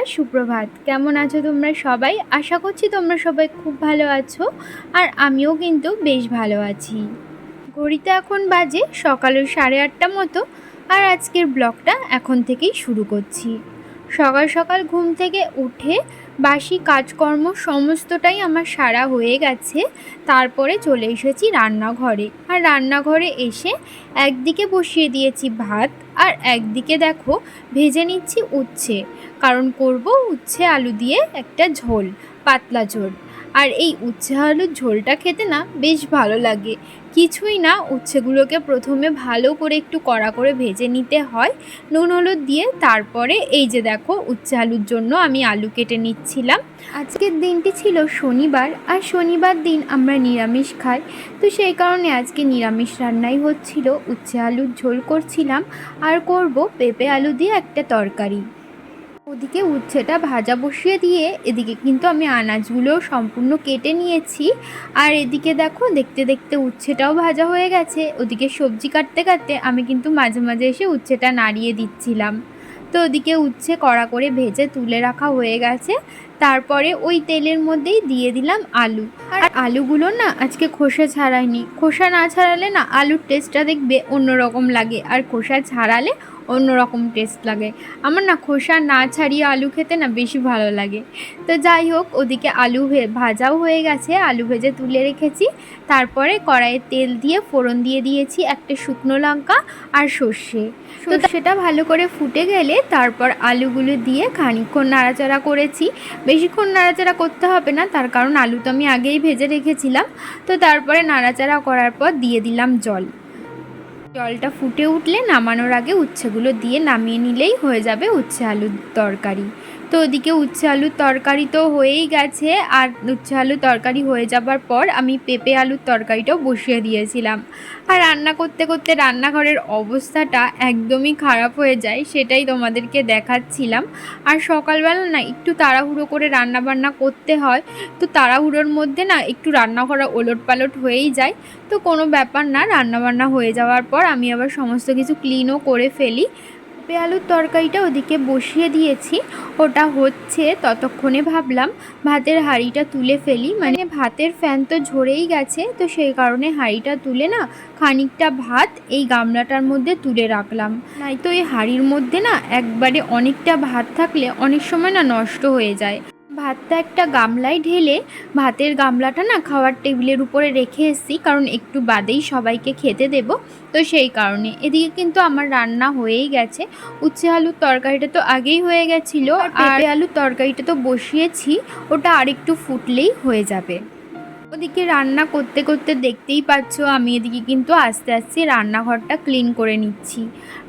নমস্কার সুপ্রভাত। কেমন আছো তোমরা সবাই? আশা করছি তোমরা সবাই খুব ভালো আছো আর আমিও কিন্তু বেশ ভালো আছি। ঘড়িতে এখন বাজে সকালের সাড়ে আটটা মতো আর আজকের ব্লগটা এখন থেকেই শুরু করছি। সকাল সকাল ঘুম থেকে উঠে বাসি কাজকর্ম সমস্তটাই আমার সারা হয়ে গেছে। তারপরে চলে এসেছি রান্নাঘরে। আর রান্নাঘরে এসে একদিকে বসিয়ে দিয়েছি ভাত আর একদিকে দেখো ভেজে নিচ্ছি উচ্ছে। কারণ করব উচ্ছে আলু দিয়ে একটা ঝোল, পাতলা ঝোল। আর এই উচ্ছে আলুর ঝোলটা খেতে না বেশ ভালো লাগে। কিছুই না, উচ্ছেগুলোকে প্রথমে ভালো করে একটু কড়া করে ভেজে নিতে হয়। নুন, হলুদ দিয়ে তারপরে এই যে দেখো উচ্ছে আলুর জন্য আমি আলু কেটে নিচ্ছিলাম। আজকের দিনটি ছিল শনিবার, আর শনিবার দিন আমরা নিরামিষ খাই। তো সেই কারণে আজকে নিরামিষ রান্নাই হচ্ছিল। উচ্ছে আলুর ঝোল করছিলাম, আর করব পেঁপে আলু দিয়ে একটা তরকারি। ওদিকে উচ্ছেটা ভাজা বসিয়ে দিয়ে এদিকে কিন্তু আমি আনাজগুলো সম্পূর্ণ কেটে নিয়েছি। আর এদিকে দেখো, দেখতে দেখতে উচ্ছেটাও ভাজা হয়ে গেছে। ওদিকে সবজি কাটতে কাটতে আমি কিন্তু মাঝে মাঝে এসে উচ্ছেটা নাড়িয়ে দিচ্ছিলাম। তো ওদিকে উচ্ছে কড়া করে ভেজে তুলে রাখা হয়ে গেছে। তারপরে ওই তেলের মধ্যেই দিয়ে দিলাম আলু। আর আলুগুলো না আজকে খোসা ছাড়াইনি। খোসা না ছাড়ালে না আলুর টেস্টটা দেখবে অন্যরকম লাগে। আর খোসা ছাড়ালে অন্যরকম টেস্ট লাগে। আমার না খোসা না ছাড়িয়ে আলু খেতে না বেশি ভালো লাগে। তো যাই হোক ওদিকে আলু ভে- ভাজাও হয়ে গেছে। আলু ভেজে তুলে রেখেছি। তারপরে কড়াইয়ে তেল দিয়ে ফোড়ন দিয়ে দিয়েছি একটা শুকনো লঙ্কা আর সর্ষে। তো সেটা ভালো করে ফুটে গেলে তারপর আলুগুলো দিয়ে খানিকক্ষণ নাড়াচাড়া করেছি। বেশিক্ষণ নাড়াচাড়া করতে হবে না, তার কারণ আলু তো আমি আগেই ভেজে রেখেছিলাম। তো তারপরে নাড়াচাড়া করার পর দিয়ে দিলাম জল। জলটা ফুটে উঠলে নামানোর আগে উচ্ছেগুলো দিয়ে নামিয়ে নিলেই হয়ে যাবে উচ্ছে আলুর তরকারি। তো ওদিকে উচ্ছে আলুর তরকারি তো হয়েই গেছে, আর উচ্ছে আলুর তরকারি হয়ে যাবার পর আমি পেঁপে আলুর তরকারিটাও বসিয়ে দিয়েছিলাম। আর রান্না করতে করতে রান্নাঘরের অবস্থাটা একদমই খারাপ হয়ে যায়, সেটাই তোমাদেরকে দেখাচ্ছিলাম। আর সকালবেলা না একটু তাড়াহুড়ো করে রান্না বান্না করতে হয়, তো তাড়াহুড়োর মধ্যে না একটু রান্না করা ওলট পালট হয়েই যায়। তো কোনো ব্যাপার না, রান্নাবান্না হয়ে যাওয়ার পর আমি আবার সমস্ত কিছু ক্লিনও করে ফেলি। পেঁপে আলুর তরকারিটা ওদিকে বসিয়ে দিয়েছি। ওটা হচ্ছে ততক্ষণে ভাবলাম ভাতের হাঁড়িটা তুলে ফেলি। মানে ভাতের ফ্যান তো ঝরেই গেছে, তো সেই কারণে হাঁড়িটা তুলে না খানিকটা ভাত এই গামলাটার মধ্যে তুলে রাখলাম। নাই তো এই হাঁড়ির মধ্যে না একবারে অনেকটা ভাত থাকলে অনেক সময় না নষ্ট হয়ে যায়। ভাতটা একটা গামলায় ঢেলে ভাতের গামলাটা না খাওয়ার টেবিলের উপরে রেখে এসেছি কারণ একটু বাদেই সবাইকে খেতে দেব। তো সেই কারণে। এদিকে কিন্তু আমার রান্না হয়েই গেছে। উচ্ছে আলুর তরকারিটা তো আগেই হয়ে গেছিল। আর আলুর তরকারিটা তো বসিয়েছি ওটা আরেকটু ফুটলেই হয়ে যাবে। ওদিকে রান্না করতে করতে দেখতেই পাচ্ছ আমি এদিকে কিন্তু আস্তে আস্তে রান্নাঘরটা ক্লিন করে নিচ্ছি।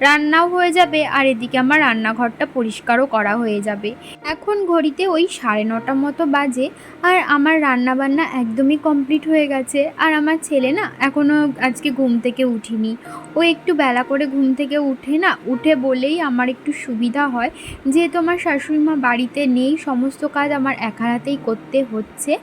রান্নাও হয়ে যাবে আর এদিকে আমার রান্নাঘরটা পরিষ্কারও করা হয়ে যাবে। এখন ঘড়িতে ওই সাড়ে নটা মতো বাজে আর আমার রান্না বান্না একদমই কমপ্লিট হয়ে গেছে। আর আমার ছেলে না এখনও আজকে ঘুম থেকে উঠিনি। ও একটু বেলা করে ঘুম থেকে উঠে না, উঠে বলেই আমার একটু সুবিধা হয়। যেহেতু আমার শাশুড়ি মা বাড়িতে নেই, সমস্ত কাজ আমার একা হাতেই করতে হচ্ছে।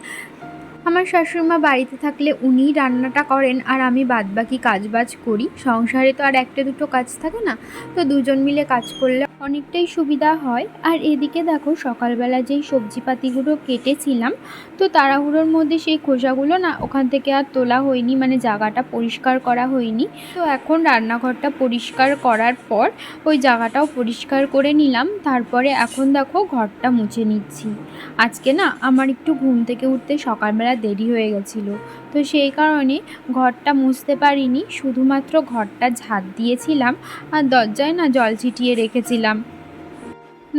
আমার শাশুড়িমা বাড়িতে থাকলে উনি রান্নাটা করেন আর আমি বাদবাকি কাজবাজ করি। সংসারে তো আর একটা দুটো কাজ থাকে না, তো দুজন মিলে কাজ করলে অনেকটাই সুবিধা হয়। আর এদিকে দেখো, সকালবেলা যেই সবজিপাতিগুলো কেটেছিলাম, তো তাড়াহুড়োর মধ্যে সেই খোসাগুলো না ওখান থেকে আর তোলা হয়নি মানে জায়গাটা পরিষ্কার করা হয়নি। তো এখন রান্নাঘরটা পরিষ্কার করার পর ওই জায়গাটাও পরিষ্কার করে নিলাম। তারপরে এখন দেখো ঘরটা মুছে নিচ্ছি। আজকে না আমার একটু ঘুম থেকে উঠতে সকালবেলা দেরি হয়ে গেছিল। তো সেই কারণে ঘরটা মুছতে পারিনি, শুধুমাত্র ঘরটা ঝাঁট দিয়েছিলাম আর দরজায় না জল ছিটিয়ে রেখেছিলাম।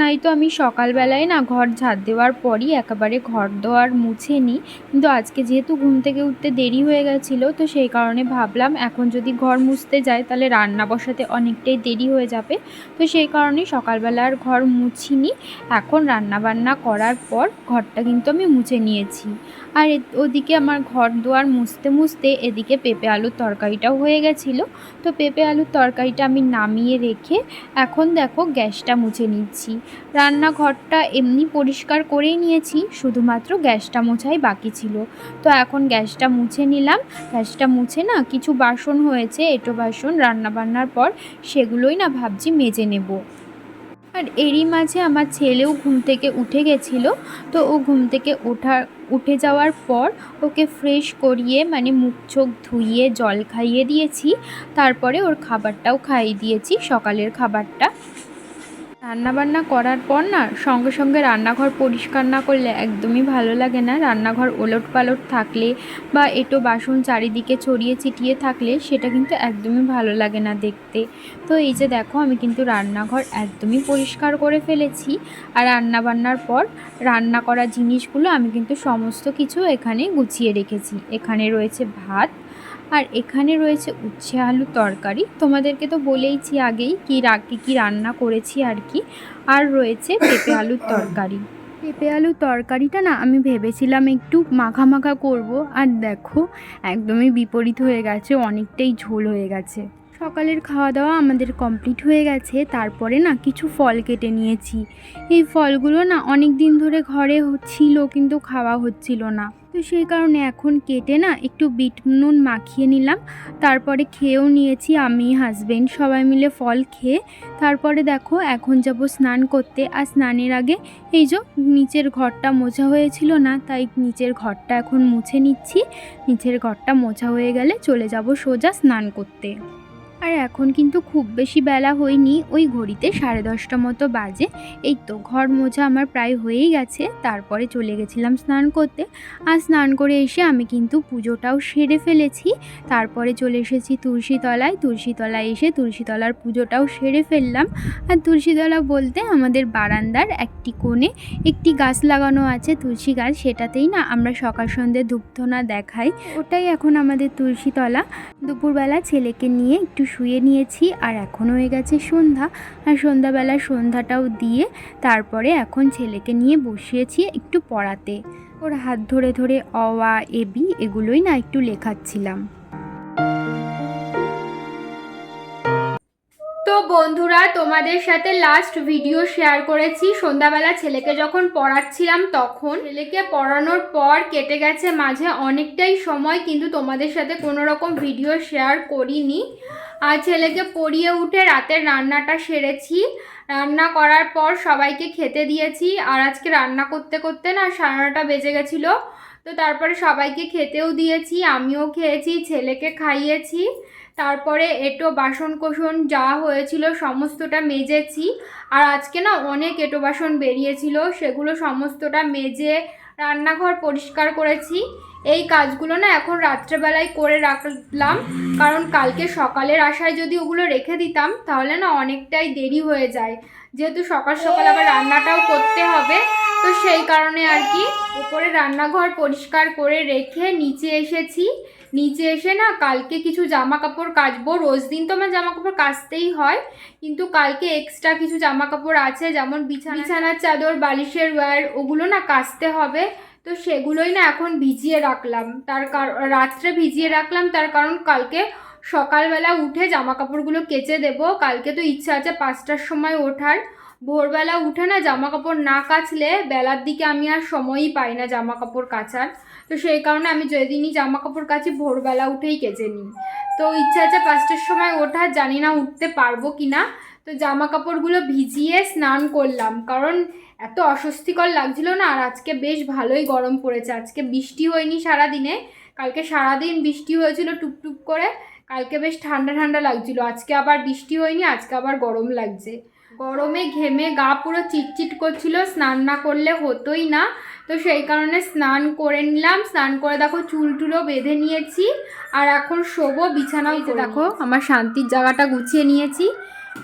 নাই তো আমি সকালবেলায় না ঘর ঝাঁট দেওয়ার পরই একেবারে ঘর দোয়ার মুছে নিই কিন্তু আজকে যেহেতু ঘুম থেকে উঠতে দেরি হয়ে গেছিল, তো সেই কারণে ভাবলাম এখন যদি ঘর মুছতে যাই তাহলে রান্না বসাতে অনেকটাই দেরি হয়ে যাবে। তো সেই কারণে সকালবেলা আর ঘর মুছিনি এখন রান্না বান্না করার পর ঘরটা কিন্তু আমি মুছে নিয়েছি। আর ওদিকে আমার ঘর দুয়ার মুছতে মুছতে এদিকে পেঁপে আলুর তরকারিটাও হয়ে গেছিল। তো পেঁপে আলুর তরকারিটা আমি নামিয়ে রেখে এখন দেখো গ্যাসটা মুছে নিচ্ছি। রান্নাঘরটা এমনি পরিষ্কার করেই নিয়েছি, শুধুমাত্র গ্যাসটা মোছাই বাকি ছিল। তো এখন গ্যাসটা মুছে নিলাম। গ্যাসটা মুছে না কিছু বাসন হয়েছে, এটো বাসন রান্না বান্নার পর সেগুলোই না ভাবছি মেজে নেব। আর এরই মাঝে আমার ছেলেও ঘুম থেকে উঠে গেছিল। তো ও ঘুম থেকে ওঠা, উঠে যাওয়ার পর ওকে ফ্রেশ করিয়ে মানে মুখ চোখ ধুইয়ে, জল খাইয়ে দিয়েছি। তারপরে ওর খাবারটাও খাইয়ে দিয়েছি, সকালের খাবারটা। রান্নাবান্না করার পর না, সঙ্গে সঙ্গে রান্নাঘর পরিষ্কার না করলে একদমই ভালো লাগে না। রান্নাঘর ওলট পালট থাকলে বা এটো বাসন চারিদিকে ছড়িয়ে ছিটিয়ে থাকলে সেটা কিন্তু একদমই ভালো লাগে না দেখতে। তো এই যে দেখো, আমি কিন্তু রান্নাঘর একদমই পরিষ্কার করে ফেলেছি। আর রান্না বান্নার পর রান্না করা জিনিসগুলো আমি কিন্তু সমস্ত কিছু এখানে গুছিয়ে রেখেছি। এখানে রয়েছে ভাত আর এখানে রয়েছে উচ্ছে আলু তরকারি। তোমাদেরকে তো বলেইছি আগেই কি রাখি কি রান্না করেছি আর কি। আর রয়েছে পেঁপে আলুর তরকারি। পেঁপে আলুর তরকারিটা না আমি ভেবেছিলাম একটু মাখা মাখা করব, আর দেখো একদমই বিপরীত হয়ে গেছে, অনেকটাই ঝোল হয়ে গেছে। সকালের খাওয়া দাওয়া আমাদের কমপ্লিট হয়ে গেছে, তারপরে না কিছু ফল কেটে নিয়েছি। এই ফলগুলো না অনেক দিন ধরে ঘরে ছিল কিন্তু খাওয়া হচ্ছিল না। তো সেই কারণে এখন কেটে না একটু বিট নুন মাখিয়ে নিলাম। তারপরে খেয়েও নিয়েছি আমি হাজবেন্ড সবাই মিলে ফল খেয়ে। তারপরে দেখো, এখন যাব স্নান করতে। আর স্নানের আগে এই যে নিচের ঘরটা মোছা হয়েছিল না, তাই নিচের ঘরটা এখন মুছে নিচ্ছি। নিচের ঘরটা মোছা হয়ে গেলে চলে যাব সোজা স্নান করতে। আর এখন কিন্তু খুব বেশি বেলা হয়নি। ওই ঘড়িতে সাড়ে দশটা মতো বাজে। এই তো ঘর মোছা আমার প্রায় হয়েই গেছে। তারপরে চলে গেছিলাম স্নান করতে। আর স্নান করে এসে আমি কিন্তু পুজোটাও সেরে ফেলেছি। তারপরে চলে এসেছি তুলসীতলায়। তুলসীতলায় এসে তুলসীতলার পুজোটাও সেরে ফেললাম। আর তুলসীতলা বলতে আমাদের বারান্দার একটি কোণে একটি গাছ লাগানো আছে তুলসী গাছ। সেটাতেই না আমরা সকাল সন্ধ্যে ধূপধনা দেখাই। ওটাই এখন আমাদের তুলসীতলা। দুপুরবেলা ছেলেকে নিয়ে একটু শুয়ে নিয়েছি আর এখন হয়ে গেছে সন্ধ্যা। আর সন্ধ্যাবেলা সন্ধ্যাটাও দিয়ে তারপরে এখন ছেলেকে নিয়ে বসিয়েছি একটু পড়াতে। ওর হাত ধরে ধরে অ, আ, এ, বি এগুলোই না একটু লেখাচ্ছিলাম। তো বন্ধুরা, তোমাদের সাথে লাস্ট ভিডিও শেয়ার করেছি। সন্ধ্যাবেলা ছেলেকে যখন পড়াচ্ছিলাম তখন, ছেলেকে পড়ানোর পর কেটে গেছে মাঝে অনেকটাই সময়, কিন্তু তোমাদের সাথে কোনো রকম ভিডিও শেয়ার করিনি। আর ছেলেকে পড়িয়ে উঠে রাতের রান্নাটা সেরেছি। রান্না করার পর সবাইকে খেতে দিয়েছি। আর আজকে রান্না করতে করতে না সাড়ে নটা বেজে গেছিল। তো তারপরে সবাইকে খেতেও দিয়েছি, আমিও খেয়েছি, ছেলেকে খাইয়েছি। তারপরে এটো, বাসন কোসন যা হয়েছিল সমস্তটা মেজেছি। আর আজকে না অনেক এটো, বাসন বেরিয়েছিল, সেগুলো সমস্তটা মেজে রান্নাঘর পরিষ্কার করেছি। এই কাজগুলো না এখন রাত্রেবেলায় করে রাখলাম। কারণ কালকে সকালের আশায় যদি ওগুলো রেখে দিতাম, তাহলে না অনেকটাই দেরি হয়ে যায়। যেহেতু সকাল সকাল আবার রান্নাটাও করতে হবে, তো সেই কারণে আর কি উপরে রান্নাঘর পরিষ্কার করে রেখে নিচে এসেছি। নিচে এসে না কালকে কিছু জামা কাপড় কাচবো। রোজ দিন তো আমার জামা কাপড় কাচতেই হয় কিন্তু কালকে এক্সট্রা কিছু জামা কাপড় আছে যেমন বিছানা বিছানার চাদর বালিশের ওয়্যার ওগুলো না কাচতে হবে। তো সেগুলোই না এখন ভিজিয়ে রাখলাম। তার কারণ রাত্রে ভিজিয়ে রাখলাম তার কারণ কালকে সকালবেলা উঠে জামা কাপড়গুলো কেচে দেবো। কালকে তো ইচ্ছা আছে পাঁচটার সময় ওঠার। ভোরবেলা উঠে না জামা কাপড় না কাচলে বেলার দিকে আমি আর সময়ই পাই না জামা কাপড় কাচার। তো সেই কারণে আমি যেদিনই জামা কাপড় কাচি ভোরবেলা উঠেই কেচে নিই। তো ইচ্ছা আছে পাঁচটার সময় ওঠার, জানি না উঠতে পারব কি না তো জামা কাপড়গুলো ভিজিয়ে স্নান করলাম। কারণ এত অস্বস্তিকর লাগছিল না, আর আজকে বেশ ভালোই গরম পড়েছে। আজকে বৃষ্টি হয়নি সারাদিনে, কালকে সারাদিন বৃষ্টি হয়েছিল টুপটুপ করে, কালকে বেশ ঠান্ডা ঠান্ডা লাগছিল। আজকে আবার বৃষ্টি হয়নি, আজকে আবার গরম লাগছে। গরমে ঘেমে গা পুরো চিটচিট করছিল স্নান না করলে হতোই না। তো সেই কারণে স্নান করে নিলাম। স্নান করে দেখো চুল টুলও বেঁধে নিয়েছি। আর এখন শোবো বিছানাও দেখো আমার শান্তির জায়গাটা গুছিয়ে নিয়েছি।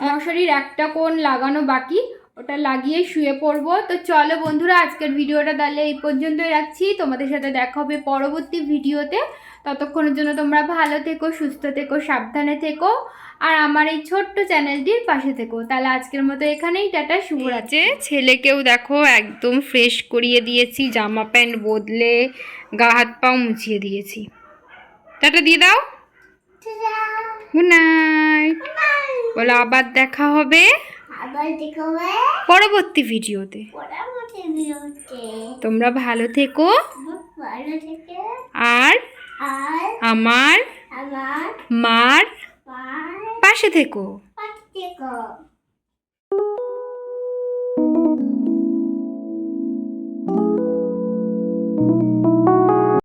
মশারির একটা কোণ লাগানো বাকি ওটা লাগিয়ে শুয়ে পড়ব। তো চলো বন্ধুরা আজকের ভিডিওটা তাহলে এই পর্যন্তই রাখছি। তোমাদের সাথে দেখা হবে পরবর্তী ভিডিওতে। ততক্ষণের জন্য তোমরা ভালো থেকো সুস্থ থেকো সাবধানে থেকো। আর আমার এই ছোট্ট চ্যানেলটির পাশে থেকো। তাহলে আজকের মতো এখানেই টাটা শুভরাত্রি। ছেলেকেও দেখো একদম ফ্রেশ করিয়ে দিয়েছি জামা প্যান্ট বদলে গা হাত পাও মুছিয়ে দিয়েছি। টাটা দিয়ে দাও। গুড নাইট বলো আবার দেখা হবে পরবর্তী ভিডিওতে। তোমরা ভালো থেকো। আর আর আমার আমার মার পাশে থেকো।